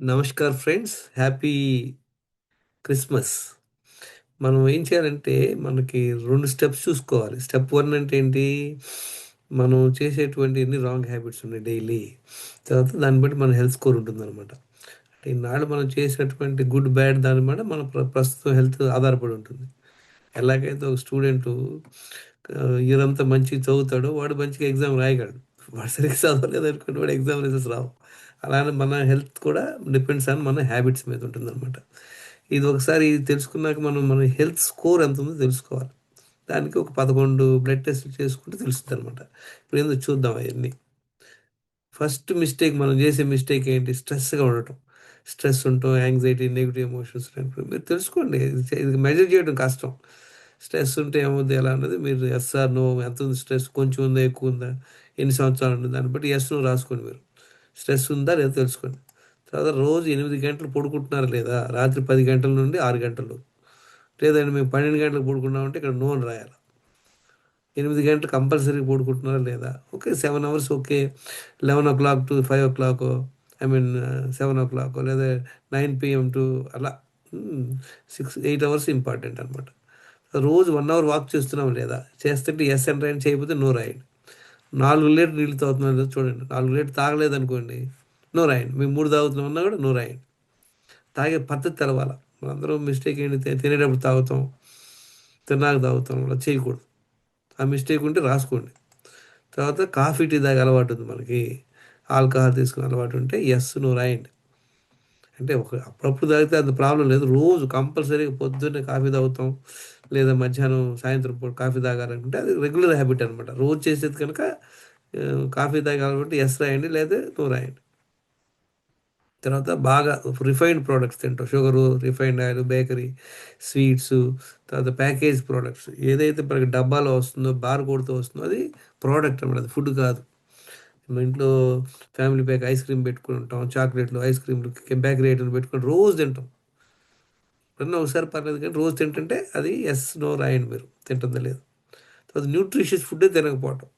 Namaskar friends happy Christmas. మనం ఏం చేయాలంటే మనకి రెండు స్టెప్స్ చూసుకోవాలి. స్టెప్ వన్ అంటే ఏంటి? మనం చేసేటువంటి ఎన్ని రాంగ్ హ్యాబిట్స్ ఉన్నాయి డైలీ. తర్వాత దాన్ని బట్టి మన హెల్త్ స్కోర్ ఉంటుందన్నమాట. అంటే ఈనాడు మనం చేసినటువంటి గుడ్ బ్యాడ్ దాని మీద మన ప్రస్తుతం హెల్త్ ఆధారపడి ఉంటుంది. ఎలాగైతే ఒక స్టూడెంట్ ఇయర్ అంతా మంచిగా చదువుతాడో వాడు మంచిగా ఎగ్జామ్ రాయగలడు. వాడు సరిగ్గా చదవలేదు అనుకుంటే వాడు ఎగ్జామ్ రిజల్ట్స్ రావు. అలానే మన హెల్త్ కూడా డిపెండ్స్ ఆన్ మన హ్యాబిట్స్ మీద ఉంటుందన్నమాట. ఇది ఒకసారి తెలుసుకున్నాక మనం మన హెల్త్ స్కోర్ ఎంత ఉందో తెలుసుకోవాలి. దానికి ఒక పదకొండు బ్లడ్ టెస్ట్లు చేసుకుంటే తెలుస్తుంది అనమాట ఇప్పుడు ఏందో చూద్దాం అవన్నీ. ఫస్ట్ మిస్టేక్ మనం చేసే మిస్టేక్ ఏంటి? స్ట్రెస్గా ఉండటం. స్ట్రెస్ ఉంటాం యాంగ్జైటీ నెగిటివ్ ఎమోషన్స్ మీరు తెలుసుకోండి. ఇది ఇది మెజర్ చేయడం కష్టం. స్ట్రెస్ ఉంటే ఏమవుద్ది ఎలా అన్నది మీరు ఎస్ఆర్ నో ఎంత ఉంది స్ట్రెస్? కొంచెం ఉందా ఎక్కువ ఉందా? ఎన్ని సంవత్సరాలు ఉంది దాన్ని బట్టి ఎస్ నో రాసుకోండి మీరు. స్ట్రెస్ ఉందా లేదా తెలుసుకోండి. తర్వాత రోజు ఎనిమిది గంటలు పడుకుంటున్నారా లేదా? రాత్రి పది గంటల నుండి ఆరు గంటలు. లేదండి మేము పన్నెండు గంటలకు పడుకున్నామంటే ఇక్కడ నో అని రాయాలి. ఎనిమిది గంటలు కంపల్సరీ పడుకుంటున్నారా లేదా? Okay seven hours okay. Eleven o'clock to five o'clock I mean seven o'clock లేదా నైన్ పిఎం టు అలా. సిక్స్ ఎయిట్ అవర్స్ ఇంపార్టెంట్ అనమాట రోజు వన్ అవర్ వాక్ చేస్తున్నాం లేదా? చేస్తుంటే ఎస్ అని రాయండి చేయకపోతే నో రాయండి. నాలుగు లీటర్ నీళ్ళు తాగుతున్నాం చూడండి. నాలుగు లీటర్ తాగలేదు అనుకోండి నో రాయండి మేము మూడు తాగుతున్నాం అన్నా కూడా నో రాయండి తాగే పద్ధతి తెలవాల. మనందరం మిస్టేక్ ఏంటి? తినేటప్పుడు తాగుతాం తిన్నాక తాగుతాం అలా చేయకూడదు. ఆ మిస్టేక్ ఉంటే రాసుకోండి. తర్వాత కాఫీ టీ తాగే అలవాటు ఉంది మనకి. ఆల్కహాల్ తీసుకునే అలవాటు ఉంటే ఎస్ నువ్వు రాయండి అంటే ఒక అప్పుడప్పుడు తాగితే అంత ప్రాబ్లం లేదు. రోజు కంపల్సరీగా పొద్దున్నే కాఫీ తాగుతాం. లేదా మధ్యాహ్నం సాయంత్రం పూట కాఫీ తాగాలనుకుంటే అది రెగ్యులర్ హ్యాబిట్ అనమాట రోజు చేసేది కనుక కాఫీ తాగాలంటే ఎస్ రాయండి లేదా నువ్వు రాయండి. తర్వాత బాగా రిఫైన్డ్ ప్రోడక్ట్స్ తింటాం. Sugar refined oil bakery sweets తర్వాత ప్యాకేజ్ ప్రోడక్ట్స్ ఏదైతే మనకి డబ్బాలో వస్తుందో బార్ కోడ్తో వస్తుందో అది ప్రోడక్ట్ అనమాట అది ఫుడ్ కాదు. మా ఇంట్లో ఫ్యామిలీ ప్యాక్ ఐస్ క్రీమ్ పెట్టుకుని ఉంటాం చాక్లెట్లు ఐస్ క్రీమ్లు బేకరీ ఐటమ్లు పెట్టుకుని రోజు తింటాం. ఎప్పుడన్నా ఒకసారి పర్లేదు కానీ రోజు తింటుంటే అది ఎస్ నో రాయండి మీరు తింటుందా లేదు. తర్వాత న్యూట్రిషియస్ ఫుడ్ తినకపోవటం.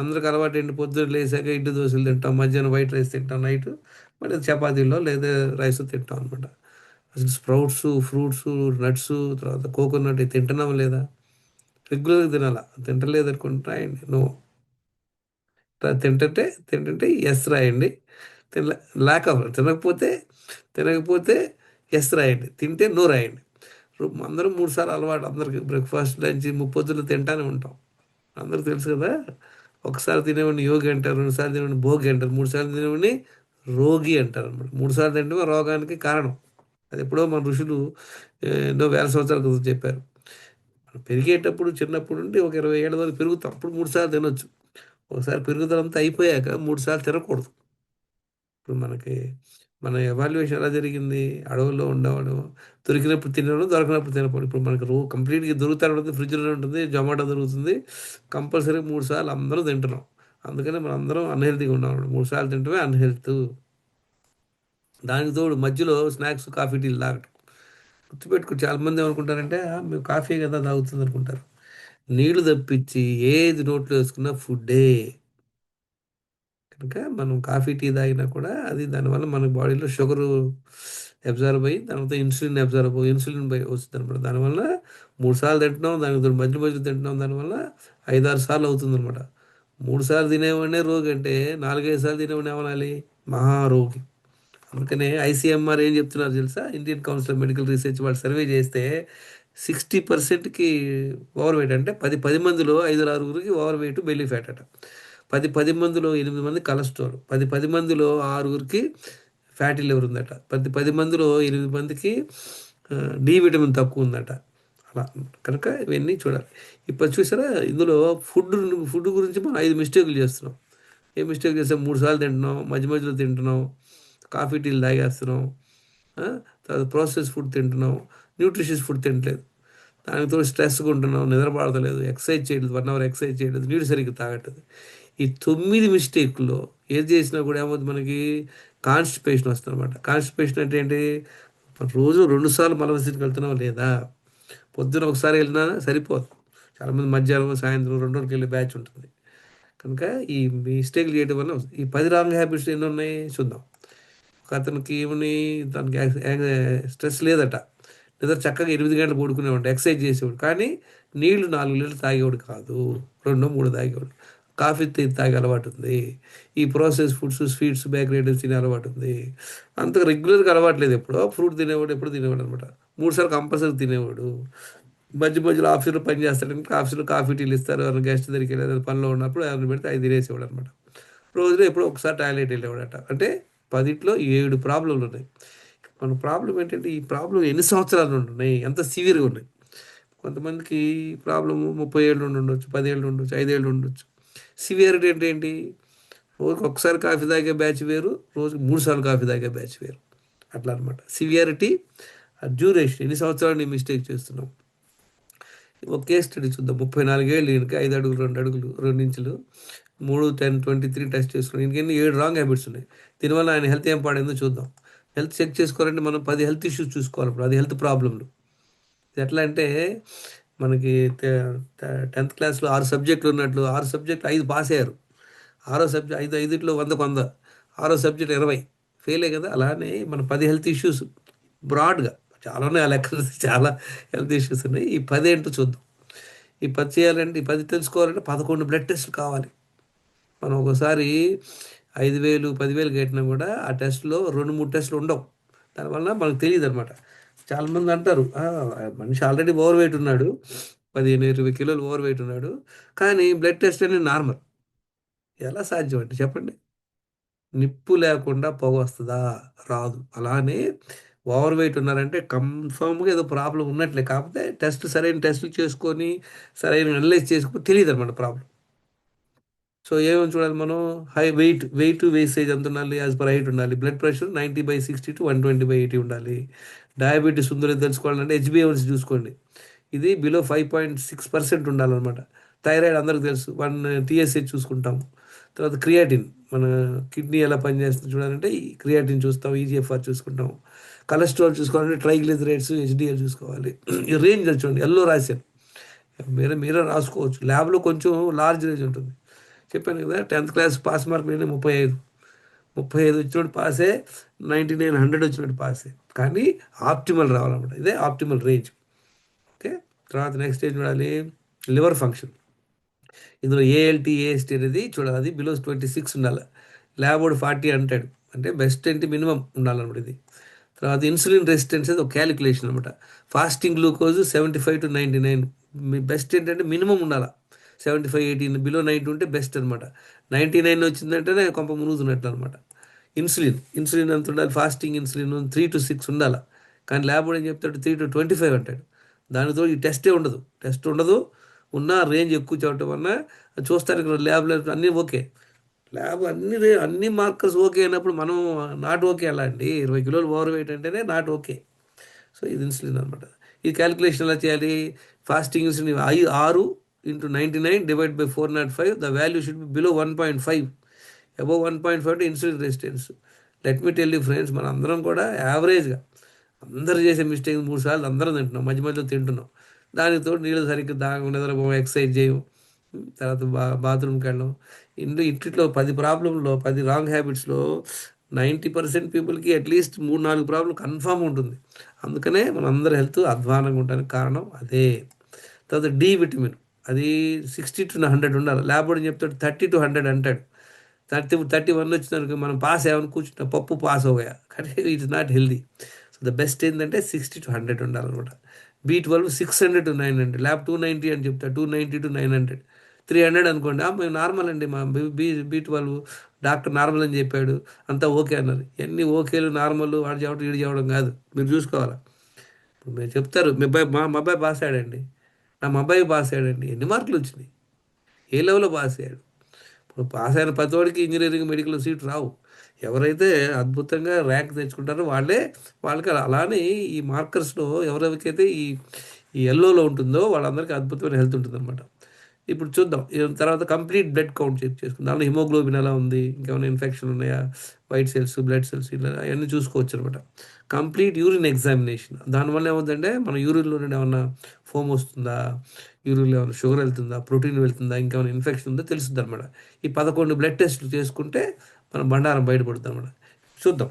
అందరికి అలవాటు ఏంటి? పొద్దున్న లేసాక ఇడ్లీ దోశలు తింటాం మధ్యాహ్నం వైట్ రైస్ తింటాం నైట్ మళ్ళీ చపాతీలో లేదా రైస్ తింటాం అనమాట అసలు స్ప్రౌట్స్ ఫ్రూట్స్ నట్స్ తర్వాత కోకోనట్ ఇవి తింటున్నాం లేదా? రెగ్యులర్గా తినాలా? తింటలేదు అనుకుంటే రాయండి. నో తింటుంటే తింటుంటే ఎస్ రాయండి. తిన ల్యాక్ తినకపోతే తినకపోతే ఎస్ రాయండి తింటే నో రాయండి. అందరూ అందరం అలవాటు అందరికి బ్రేక్ఫాస్ట్ లంచ్ ముప్పొద్దులు తింటానే ఉంటాం. అందరికి తెలుసు కదా ఒకసారి తినేవాడిని యోగి అంటారు రెండుసార్లు తినేవాడిని భోగి అంటారు మూడు సార్లు తినేవాడిని రోగి అంటారు అనమాట. మూడు సార్లు తింటే రోగానికి కారణం. అది ఎప్పుడో మన ఋషులు ఎన్నో వేల సంవత్సరాల క్రితం చెప్పారు. మనం పెరిగేటప్పుడు చిన్నప్పుడు నుండి ఒక ఇరవై ఏళ్ళ వరకు పెరుగుతాం. అప్పుడు మూడు సార్లు తినొచ్చు. ఒకసారి పెరుగుదలంతా అయిపోయాక మూడు సార్లు తినకూడదు. ఇప్పుడు మనకి మన ఎవాల్యుయేషన్ ఎలా జరిగింది? అడవుల్లో ఉండవడం దొరికినప్పుడు తినడం దొరకనప్పుడు తినపడం ఇప్పుడు మనకు రో కంప్లీట్గా దొరుకుతాడు ఉంటుంది ఫ్రిడ్జ్లో ఉంటుంది జొమాటో దొరుకుతుంది. కంపల్సరీ మూడు సార్లు అందరూ తింటున్నాం. అందుకని మనం అందరం అన్హెల్తీగా ఉన్నాం మూడు సార్లు తింటమే అన్హెల్త్ దానికి తోడు మధ్యలో స్నాక్స్ కాఫీ టీలు తాగటం గుర్తుపెట్టుకో చాలా మంది ఏమనుకుంటారంటే మేము కాఫీ కదా తాగుతుంది అనుకుంటారు. నీళ్ళు తప్పించి ఏది నోట్లో వేసుకున్నా ఫుడ్డే. కనుక మనం కాఫీ టీ తాగినా కూడా అది దానివల్ల మన బాడీలో షుగర్ అబ్జర్వ్ అయ్యి తర్వాత ఇన్సులిన్ అబ్జర్వ్ ఇన్సులిన్ బై వస్తుంది అనమాట దానివల్ల మూడు సార్లు తింటున్నాం దానికి తోడు మధ్య మధ్యలో తింటున్నాం దానివల్ల ఐదారు సార్లు అవుతుంది అనమాట మూడు సార్లు తినేవాడినే రోగి అంటే నాలుగైదు సార్లు తినేవాడిని ఏమనాలి? మహారోగి అందుకనే ఐసీఎంఆర్ ఏం చెప్తున్నారు తెలుసా? Indian council of medical research వాళ్ళు సర్వే చేస్తే సిక్స్టీ పర్సెంట్కి ఓవర్ వెయిట్ అంటే పది పది మందిలో ఐదు ఆరుగురికి ఓవర్ వెయిట్ బెల్లీ ఫ్యాట్ అట. పది పది మందిలో ఎనిమిది మంది కొలెస్ట్రాల్ పది పది మందిలో ఆరుగురికి ఫ్యాటీ లివర్ ఉందట. పది పది మందిలో ఎనిమిది మందికి డి విటమిన్ తక్కువ ఉందట. అలా కనుక ఇవన్నీ చూడాలి. ఇప్పుడు చూసారా? ఇందులో ఫుడ్ ఫుడ్ గురించి మనం ఐదు మిస్టేకులు చేస్తున్నాం. ఏ మిస్టేక్ చేస్తాం? మూడు సార్లు తింటున్నాం మధ్య మధ్యలో తింటున్నాం కాఫీ టీలు తాగేస్తున్నాం తర్వాత ప్రాసెస్ ఫుడ్ తింటున్నాం న్యూట్రిషియస్ ఫుడ్ తినట్లేదు దానికి తోడు స్ట్రెస్గా ఉంటున్నాం నిద్రపడతలేదు ఎక్సర్సైజ్ చేయలేదు వన్ అవర్ ఎక్సర్సైజ్ చేయలేదు నీరు సరిగ్గా తాగట్లేదు. ఈ తొమ్మిది మిస్టేక్లో ఏది చేసినా కూడా ఏమవుతుంది మనకి? కాన్స్టిపేషన్ వస్తుంది అనమాట కాన్స్టిపేషన్ అంటే ఏంటి? రోజు రెండు సార్లు మలవసతికి వెళ్తున్నాం లేదా? పొద్దున ఒకసారి వెళ్ళినా సరిపోదు. చాలామంది మధ్యాహ్నం సాయంత్రం రెండు రోజులకి వెళ్ళే బ్యాచ్ ఉంటుంది. కనుక ఈ మిస్టేక్లు చేయడం వల్ల ఈ పది రాంగ్ హ్యాబిట్స్ ఎన్ని ఉన్నాయి? చూద్దాం. ఒక అతనికి ఏమని తనకి స్ట్రెస్ లేదట. నిద్ర చక్కగా ఎనిమిది గంటలు పడుకునేవాడు ఎక్సర్సైజ్ చేసేవాడు. కానీ నీళ్ళు నాలుగు లీటర్లు తాగేవాడు కాదు. రెండో మూడు తాగేవాడు. కాఫీ తే- తాగే అలవాటు ఉంది. ఈ process foods sweets bakery items తినే అలవాటు ఉంది. అంత రెగ్యులర్గా అలవాట్లేదు ఎప్పుడో. ఫ్రూట్ తినేవాడు ఎప్పుడు తినేవాడు అనమాట మూడుసార్లు కంపల్సరీ తినేవాడు. మధ్య మధ్యలో ఆఫీసులో పని చేస్తాడంటే ఆఫీసులో కాఫీ టీలు ఇస్తారు. ఎవరైనా గెస్ట్ దగ్గరికి వెళ్ళి పనిలో ఉన్నప్పుడు ఎవరిని పెడితే అది తినేసేవాడు అనమాట రోజులో ఎప్పుడో ఒకసారి టాయిలెట్ వెళ్ళేవాడట. అంటే పదిట్లో ఏడు ప్రాబ్లంలు ఉన్నాయి. మన ప్రాబ్లం ఏంటంటే ఈ ప్రాబ్లం ఎన్ని సంవత్సరాల నుండి ఉన్నాయి? ఎంత సివియర్గా ఉన్నాయి? కొంతమందికి ప్రాబ్లము ముప్పై ఏళ్ళు నుండి ఉండొచ్చు పదేళ్ళు ఉండొచ్చు ఐదేళ్ళు ఉండొచ్చు. సివియరిటీ అంటే ఏంటి? రోజుకి ఒకసారి కాఫీ తాగే బ్యాచ్ వేరు రోజుకి మూడు సార్లు కాఫీ తాగే బ్యాచ్ వేరు. అట్లా అనమాట సివియారిటీ డ్యూరేషన్. ఎన్ని సంవత్సరాలు నీ మిస్టేక్ చేస్తున్నాం ఒక కేస్ స్టడీ చూద్దాం. ముప్పై నాలుగేళ్ళు ఈయనకి ఐదు అడుగులు రెండు అడుగులు రెండు ఇంచులు. మూడు టెన్ ట్వంటీ త్రీ టెస్ట్ చేసుకుని ఈయనకి ఎన్ని ఏడు రాంగ్ హ్యాబిట్స్ ఉన్నాయి. దీనివల్ల ఆయన హెల్త్ ఏం పాడైందో చూద్దాం. హెల్త్ చెక్ చేసుకోవాలంటే మనం పది హెల్త్ ఇష్యూస్ చూసుకోవాలి అప్పుడు అది హెల్త్ ప్రాబ్లంలు ఎట్లా అంటే మనకి టెన్త్ క్లాస్లో ఆరు సబ్జెక్టులు ఉన్నట్లు ఆరు సబ్జెక్టులు ఐదు పాస్ అయ్యారు. ఆరో సబ్జెక్ట్ ఐదు ఐదుట్లో వంద వంద ఆరో సబ్జెక్ట్ ఇరవై. ఫెయిలే కదా? అలానే మన పది హెల్త్ ఇష్యూస్ బ్రాడ్గా. చాలా ఉన్నాయి ఆ లెక్కలు. చాలా హెల్త్ ఇష్యూస్ ఉన్నాయి. ఈ పది ఏంటో చూద్దాం. ఈ పది చేయాలంటే ఈ పది తెలుసుకోవాలంటే పదకొండు బ్లడ్ టెస్ట్లు కావాలి. మనం ఒకసారి ఐదు వేలు పదివేలు కట్టినా కూడా ఆ టెస్ట్లో రెండు మూడు టెస్ట్లు ఉండవు. దానివల్ల మనకు తెలియదు అనమాట చాలా మంది అంటారు మనిషి ఆల్రెడీ ఓవర్ వెయిట్ ఉన్నాడు పదిహేను ఇరవై కిలోలు ఓవర్ వెయిట్ ఉన్నాడు కానీ బ్లడ్ టెస్ట్ అనేది నార్మల్. ఎలా సాధ్యం అంటే చెప్పండి. నిప్పు లేకుండా పొగ వస్తుందా? రాదు. అలానే ఓవర్ వెయిట్ ఉన్నారంటే కన్ఫామ్గా ఏదో ప్రాబ్లం ఉన్నట్లే కాకపోతే టెస్ట్ సరైన టెస్టులు చేసుకొని సరైన అనలైజ్ చేసుకుని తెలియదు అనమాట ప్రాబ్లం సో ఏమేమి చూడాలి మనం? హై వెయిట్ వెయిట్ వేసేజ్ ఎంత ఉండాలి? యాజ్ పర్ హైట్ ఉండాలి. Blood pressure ninety by sixty to one twenty by eighty ఉండాలి. డయాబెటీస్ ఉందో తెలుసుకోవాలంటే హెచ్బిఎంసీ చూసుకోండి. ఇది below five point six percent ఉండాలన్నమాట. థైరాయిడ్ అందరికి తెలుసు. వన్ టీఎస్హెచ్ చూసుకుంటాము తర్వాత క్రియాటిన్. మన కిడ్నీ ఎలా పనిచేస్తుంది చూడాలంటే ఈ క్రియాటిన్ చూస్తాం ఈజీఎఫ్ఆర్ చూసుకుంటాం. కొలెస్ట్రాల్ చూసుకోవాలంటే ట్రైగ్లిజరైడ్స్ హెచ్డిఎల్ చూసుకోవాలి. ఈ రేంజ్ చూడండి. ఎల్లో రాశాను మీరే మీరే రాసుకోవచ్చు. ల్యాబ్లో కొంచెం లార్జ్ రేంజ్ ఉంటుంది. చెప్పాను కదా టెన్త్ క్లాస్ పాస్ మార్క్ నేను ముప్పై ఐదు. ముప్పై ఐదు వచ్చినట్టు పాసే నైంటీ నైన్ హండ్రెడ్ వచ్చినట్టు పాసే కానీ ఆప్టిమల్ రావాలన్నమాట. ఇదే ఆప్టిమల్ రేంజ్ ఓకే? తర్వాత నెక్స్ట్ ఏం చూడాలి? లివర్ ఫంక్షన్ ఇందులో ఏఎల్టీ ఏఎస్టీ అనేది చూడాలి. అది బిలో ట్వంటీ సిక్స్ ఉండాలి ల్యాబోడ్ ఫార్టీ హండ్రెడ్ అంటే బెస్ట్ అంటే మినిమం ఉండాలన్నమాట ఇది. తర్వాత ఇన్సులిన్ రెసిస్టెన్స్ అది ఒక క్యాలిక్యులేషన్ అనమాట fasting glucose seventy five to ninety nine me best ఏంటంటే మినిమం ఉండాలి. Seventy five eighteen below ninety ఉంటే బెస్ట్ అనమాట నైంటీ నైన్ వచ్చిందంటేనే కొంప మునుగుతున్నట్లు అనమాట ఇన్సులిన్ ఇన్సులిన్ ఎంత ఉండాలి fasting insulin three to six ఉండాలి. కానీ ల్యాబ్ ఏం చెప్తాడు త్రీ టు ట్వంటీ ఫైవ్ అంటాడు. దానితో ఈ టెస్టే ఉండదు. టెస్ట్ ఉండదు ఉన్న రేంజ్ ఎక్కువ చెప్పడం చూస్తారు ఇక్కడ ల్యాబ్లో అన్నీ ఓకే. ల్యాబ్ అన్ని రే- అన్ని మార్కర్స్ ఓకే అయినప్పుడు మనం నాట్ ఓకే అలా అండి. ఇరవై కిలోలు ఓవర్ వెయిట్ అంటేనే నాట్ ఓకే. సో ఇది ఇన్సులిన్ అనమాట ఈ క్యాలిక్యులేషన్ ఎలా చేయాలి? ఫాస్టింగ్ ఇన్సులిన్ ఐ ఆరు into ninety nine divide by four nought five the value should be below one point five above one point five insulin resistance let me tell you friends మన అందరం కూడా యావరేజ్గా అందరు చేసే మిస్టేక్ మూడు సార్లు అందరం తింటున్నాం. మధ్య మధ్యలో తింటున్నాం. దానితో నీళ్ళు సరిగ్గా దాగం ఎక్సర్సైజ్ చేయం. తర్వాత బా బాత్రూమ్కి వెళ్ళడం ఇంట్లో ఇంటిలో పది ప్రాబ్లంలో పది రాంగ్ హ్యాబిట్స్లో నైంటీ పర్సెంట్ పీపుల్కి అట్లీస్ట్ మూడు నాలుగు ప్రాబ్లం కన్ఫామ్ ఉంటుంది. అందుకనే మన అందరి హెల్త్ అధ్వానంగా ఉండడానికి కారణం అదే. తర్వాత డి విటమిన్ అది సిక్స్టీ టు హండ్రెడ్ ఉండాలి. ల్యాబ్ అని చెప్తాడు? థర్టీ టు హండ్రెడ్ అంటాడు. థర్టీ థర్టీ వన్ వచ్చిందనుకో మనం పాస్ అయ్యామని కూర్చుంటాం. పప్పు పాస్ అవ్వయా? కానీ it not healthy so the best ఏంటంటే సిక్స్టీ టు హండ్రెడ్ ఉండాలన్నమాట. B twelve six hundred to nine hundred lab two ninety అని చెప్తా. Two ninety to nine hundred three hundred అనుకోండి. "ఆ, మేము నార్మల్ అండి మా B B twelve doctor normal అని చెప్పాడు. అంతా ఓకే అన్నారు. ఎన్ని ఓకేలు నార్మల్ వాడు చేయడం వీడు చేయడం కాదు. మీరు చూసుకోవాలి? మీరు చెప్తారు. మీ అబ్బాయి మా మా అబ్బాయి పాస్ అయ్యాడండి. నా మా అబ్బాయి పాస్ అయ్యాడండి ఎన్ని మార్కులు వచ్చినాయి? ఏ లెవెల్లో పాస్ అయ్యాడు ఇప్పుడు పాస్ అయిన ప్రతివాడికి ఇంజనీరింగ్ మెడికల్ సీట్ రావు. ఎవరైతే అద్భుతంగా ర్యాంక్ తెచ్చుకుంటారో వాళ్ళే వాళ్ళకి అలానే ఈ మార్కర్స్లో ఎవరెవరికైతే ఈ ఈ ఎల్లోలో ఉంటుందో వాళ్ళందరికీ అద్భుతమైన హెల్త్ ఉంటుందన్నమాట. ఇప్పుడు చూద్దాం. తర్వాత కంప్లీట్ బ్లడ్ కౌంట్ చెక్ చేసుకుందాం. దానిలో హిమోగ్లోబిన్ ఎలా ఉంది? ఇంకేమైనా ఇన్ఫెక్షన్ ఉన్నాయా? వైట్ సెల్స్ బ్లడ్ సెల్స్ ఇలా అవన్నీ చూసుకోవచ్చు అనమాట కంప్లీట్ యూరిన్ ఎగ్జామినేషన్. దానివల్ల ఏమవుతుందంటే మన యూరిన్లో నుండి ఏమన్నా ఫోమ్ వస్తుందా? యూరిన్లో ఏమైనా షుగర్ వెళ్తుందా? ప్రోటీన్ వెళ్తుందా? ఇంకేమైనా ఇన్ఫెక్షన్ ఉందో? తెలుస్తుంది అనమాట ఈ పదకొండు బ్లడ్ టెస్ట్లు చేసుకుంటే మనం బండారం బయటపడుతుంది అనమాట చూద్దాం.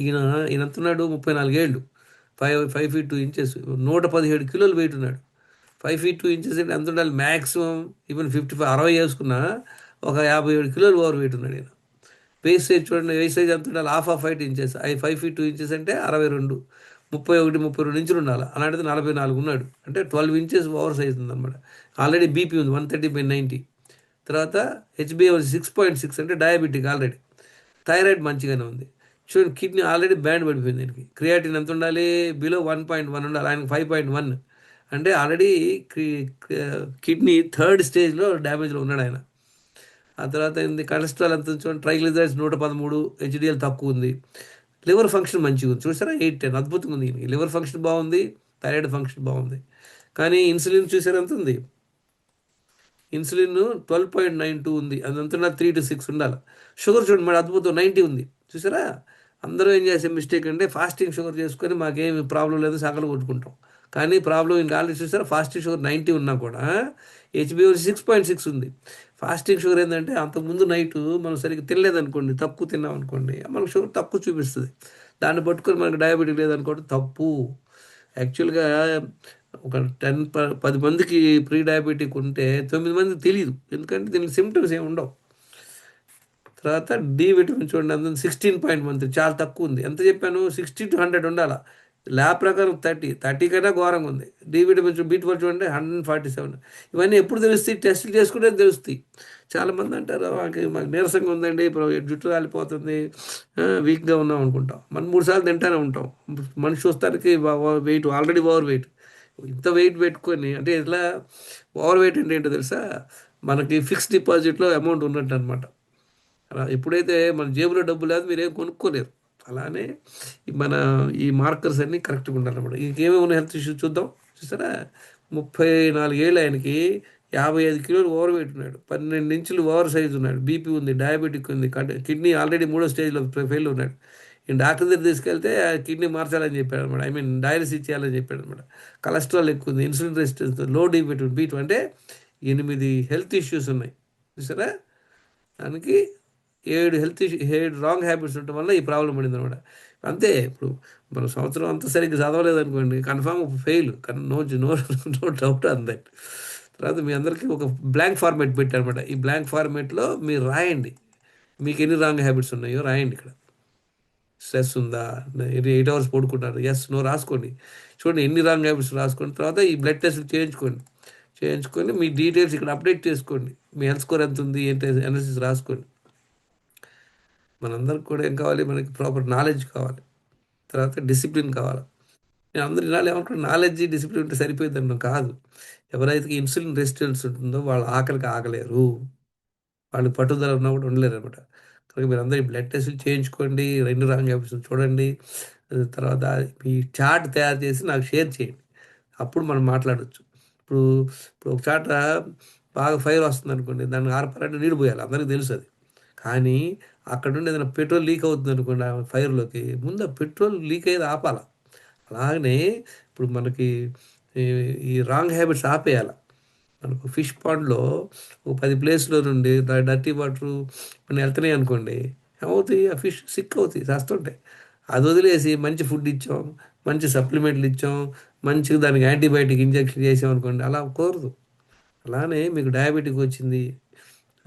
ఈయన ఈయన అంటున్నాడు ముప్పై నాలుగేళ్ళు. Five five feet two inches. నూట పదిహేడు కిలోలు వెయిట్ ఉన్నాడు. ఫైవ్ ఫీట్ టూ ఇంచెస్ అంటే ఎంత ఉండాలి? మ్యాక్సిమం ఈవెన్ ఫిఫ్టీ ఫైవ్ అరవై వేసుకున్నా ఒక యాభై ఏడు కిలోలు ఓవర్ వెయిట్ ఉన్నాడు నేను వేస్ట్ సైజ్ చూడండి వేస్ట్ సైజ్ ఎంత ఉండాలి? హాఫ్ ఆఫ్ ఫైవ్ ఇంచెస్ ఐ ఫైవ్ ఫీట్ టూ ఇంచెస్ అంటే అరవై రెండు ముప్పై ఒకటి ముప్పై రెండు ఇంచులు ఉండాలి. అలాంటిది నలభై నాలుగు ఉన్నాడు. అంటే ట్వెల్వ్ ఇంచెస్ ఓవర్ సైజ్ ఉందన్నమాట. ఆల్రెడీ బీపీ ఉంది వన్ థర్టీ బై నైంటీ తర్వాత హెచ్బిఏ సిక్స్ పాయింట్ సిక్స్ అంటే డయాబెటిక్ ఆల్రెడీ థైరాయిడ్ మంచిగానే ఉంది. చూడండి కిడ్నీ ఆల్రెడీ బ్యాండ్ పడిపోయింది దీనికి క్రియాటిన్ ఎంత ఉండాలి? బిలో వన్ పాయింట్ వన్ ఉండాలి. ఆయనకి ఫైవ్ పాయింట్ వన్ అంటే ఆల్రెడీ కిడ్నీ థర్డ్ స్టేజ్లో డ్యామేజ్లో ఉన్నాడు ఆయన. ఆ తర్వాత ఏంది కొలెస్ట్రాల్ ఎంత చూడండి ట్రైగ్లిజరైడ్స్ నూట పదమూడు హెచ్డిఎల్ తక్కువ ఉంది. లివర్ ఫంక్షన్ మంచిగా ఉంది. చూసారా? ఎయిట్ టెన్ అద్భుతంగా ఉంది. లివర్ ఫంక్షన్ బాగుంది థైరాయిడ్ ఫంక్షన్ బాగుంది. కానీ ఇన్సులిన్ చూసారా ఎంత ఉంది? Insulin twelve point nine two ఉంది. అదంతా త్రీ టు సిక్స్ ఉండాలి. షుగర్ చూడండి మరి అద్భుతం. నైంటీ ఉంది. చూసారా? అందరూ ఏం చేసే మిస్టేక్ అంటే ఫాస్టింగ్ షుగర్ చేసుకొని మాకేమి ప్రాబ్లం లేదు సగలు కొట్టుకుంటాం. కానీ ప్రాబ్లం ఇంకా ఆల్రెడీ చూసారా? ఫాస్టింగ్ షుగర్ నైంటీ ఉన్నా కూడా హెచ్బిఓసి సిక్స్ పాయింట్ సిక్స్ ఉంది. ఫాస్టింగ్ షుగర్ ఏంటంటే అంతకుముందు నైట్ మనం సరిగ్గా తినలేదనుకోండి తక్కువ తిన్నాం అనుకోండి మనకు షుగర్ తక్కువ చూపిస్తుంది. దాన్ని పట్టుకొని మనకు డయాబెటిక్ లేదనుకోండి తప్పు. యాక్చువల్గా ఒక టెన్ ప పది మందికి ప్రీ డయాబెటిక్ ఉంటే తొమ్మిది మందికి తెలియదు ఎందుకంటే దీనికి సిమ్టమ్స్ ఏమి ఉండవు. తర్వాత డి విటమిన్ చూడండి అందులో సిక్స్టీన్ పాయింట్ వన్ త్రీ చాలా తక్కువ ఉంది. ఎంత చెప్పాను? సిక్స్టీ టు హండ్రెడ్ ఉండాలా. ల్యాబ్ ప్రకారం థర్టీ థర్టీ కన్నా ఘోరంగా ఉంది. డి విటమిన్ బీట్ ట్వెల్వ్ చూడండి హండ్రెడ్ ఫార్టీ సెవెన్. ఇవన్నీ ఎప్పుడు తెలుస్తాయి? టెస్టులు చేసుకుంటే తెలుస్తాయి. చాలామంది అంటారు మాకు మాకు నీరసంగా ఉందండి ఇప్పుడు జుట్టు రాలిపోతుంది వీక్గా ఉన్నాం అనుకుంటాం. మనం మూడు సార్లు తింటానే ఉంటాం. మనిషి వస్తానికి వెయిట్ ఆల్రెడీ ఓవర్ వెయిట్. ఇంత వెయిట్ పెట్టుకొని అంటే ఇట్లా ఓవర్ వెయిట్ అంటే ఏంటో తెలుసా? మనకి ఫిక్స్డ్ డిపాజిట్లో అమౌంట్ ఉన్నట్టు అనమాట అలా ఎప్పుడైతే మన జేబులో డబ్బు లేదు మీరేం కొనుక్కోలేరు. అలానే మన ఈ మార్కర్స్ అన్నీ కరెక్ట్గా ఉండాలన్నమాట. ఇంకేమేమి ఉన్నాయి హెల్త్ ఇష్యూస్ చూద్దాం. చూసారా? ముప్పై నాలుగేళ్ళు ఆయనకి యాభై ఐదు కిలోలు ఓవర్ వెయిట్ ఉన్నాడు. పన్నెండు ఇంచులు ఓవర్ సైజ్ ఉన్నాడు. బీపీ ఉంది డయాబెటిక్ ఉంది కిడ్నీ ఆల్రెడీ మూడో స్టేజ్లో ఫెయిల్ ఉన్నాడు. ఈ డాక్టర్ దగ్గర తీసుకెళ్తే కిడ్నీ మార్చాలని చెప్పాడు అనమాట ఐ మీన్ డయాలసిస్ చేయాలని చెప్పాడు అనమాట కొలెస్ట్రాల్ ఎక్కువ ఉంది ఇన్సులిన్ రెసిస్టెన్స్లో డీబెట్ బీట్ అంటే ఎనిమిది హెల్త్ ఇష్యూస్ ఉన్నాయి. చూసారా? దానికి ఏడు హెల్త్ ఏడు రాంగ్ హ్యాబిట్స్ ఉండటం వల్ల ఈ ప్రాబ్లం పడింది అనమాట అంతే ఇప్పుడు మన సంవత్సరం అంతా సరిగ్గా చదవలేదు అనుకోండి confirm fail no no no doubt on that. తర్వాత మీ అందరికీ ఒక బ్లాంక్ ఫార్మేట్ పెట్టారనమాట. ఈ బ్లాంక్ ఫార్మేట్లో మీరు రాయండి. మీకు ఎన్ని రాంగ్ హ్యాబిట్స్ ఉన్నాయో రాయండి ఇక్కడ. స్ట్రెస్ ఉందా? ఎయిట్ అవర్స్ పడుకుంటారు ఎస్ నో రాసుకోండి. చూడండి ఎన్ని రాంగ్ హ్యాబిట్స్ రాసుకోండి తర్వాత ఈ బ్లడ్ టెస్ట్లు చేయించుకోండి. చేయించుకొని మీ డీటెయిల్స్ ఇక్కడ అప్డేట్ చేసుకోండి. మీ హెల్త్ స్కోర్ ఎంత ఉంది ఏంటి ఎనాలిసిస్ రాసుకోండి. మనందరికి కూడా ఏం కావాలి? మనకి ప్రాపర్ నాలెడ్జ్ కావాలి. తర్వాత డిసిప్లిన్ కావాలి. నేను అందరు ఇలానే ఏమంటారు నాలెడ్జ్ డిసిప్లిన్ ఉంటే సరిపోయింది అన్న కాదు. ఎవరైతే ఇన్సులిన్ రెసిస్టెన్స్ ఉంటుందో వాళ్ళు ఆకలికి ఆగలేరు. వాళ్ళు పట్టుదల ఉన్నా కూడా ఉండలేరు అనమాట. కనుక మీరు అందరూ బ్లడ్ టెస్ట్లు చేయించుకోండి. రెండు రాంగ్ హ్యాబిట్స్ చూడండి. తర్వాత మీ చాట్ తయారు చేసి నాకు షేర్ చేయండి. అప్పుడు మనం మాట్లాడచ్చు. ఇప్పుడు ఇప్పుడు ఒక చాట బాగా ఫైర్ వస్తుంది అనుకోండి దాన్ని ఆర్పాలంటే నీళ్ళు పోయాలి. అందరికీ తెలుసు అది. కానీ అక్కడ నుండి ఏదైనా పెట్రోల్ లీక్ అవుతుంది అనుకోండి ఆ ఫైర్లోకి ముందు ఆ పెట్రోల్ లీక్ అయ్యేది ఆపాల. అలాగనే ఇప్పుడు మనకి ఈ రాంగ్ హ్యాబిట్స్ ఆపేయాలి. మనకు ఫిష్ పాండ్లో ఒక పది ప్లేస్లో నుండి డర్టీ వాటర్ మనం వెళ్తున్నాయి అనుకోండి ఏమవుతాయి? ఆ ఫిష్ సిక్ అవుతాయి చేస్తుంటాయి అది వదిలేసి మంచి ఫుడ్ ఇచ్చాం మంచి సప్లిమెంట్లు ఇచ్చాం మంచిగా దానికి యాంటీబయాటిక్ ఇంజెక్షన్ చేసాం అనుకోండి అలా కుదరదు అలానే మీకు డయాబెటిక్ వచ్చింది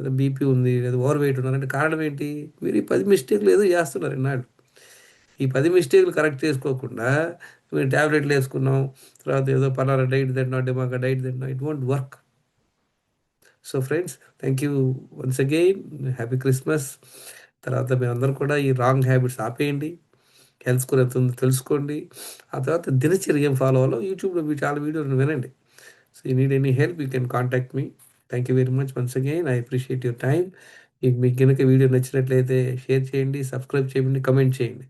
లేదా బీపీ ఉంది లేదా ఓవర్ వెయిట్ ఉన్నారంటే కారణం ఏంటి? మీరు ఈ పది మిస్టేక్లు ఏదో చేస్తున్నారు ఇన్నాళ్ళు. ఈ పది మిస్టేక్లు కరెక్ట్ చేసుకోకుండా మేము ట్యాబ్లెట్లు వేసుకున్నాం తర్వాత ఏదో పలానా డైట్ తింటున్నాం డిమాక డైట్ తింటున్నాం it won't work. So friends thank you once again happy Christmas తర్వాత అందరూ కూడా ఈ రాంగ్ హ్యాబిట్స్ ఆపేయండి. హెల్త్ స్కోర్ ఎంత ఉందో తెలుసుకోండి. ఆ తర్వాత దినచర్య ఏం ఫాలో అవ్వాలో యూట్యూబ్లో చాలా వీడియోలు వినండి. So you need any help you can contact me thank you very much once again I appreciate your time మీకు కనుక వీడియో నచ్చినట్లయితే షేర్ చేయండి సబ్స్క్రైబ్ చేయండి కమెంట్ చేయండి.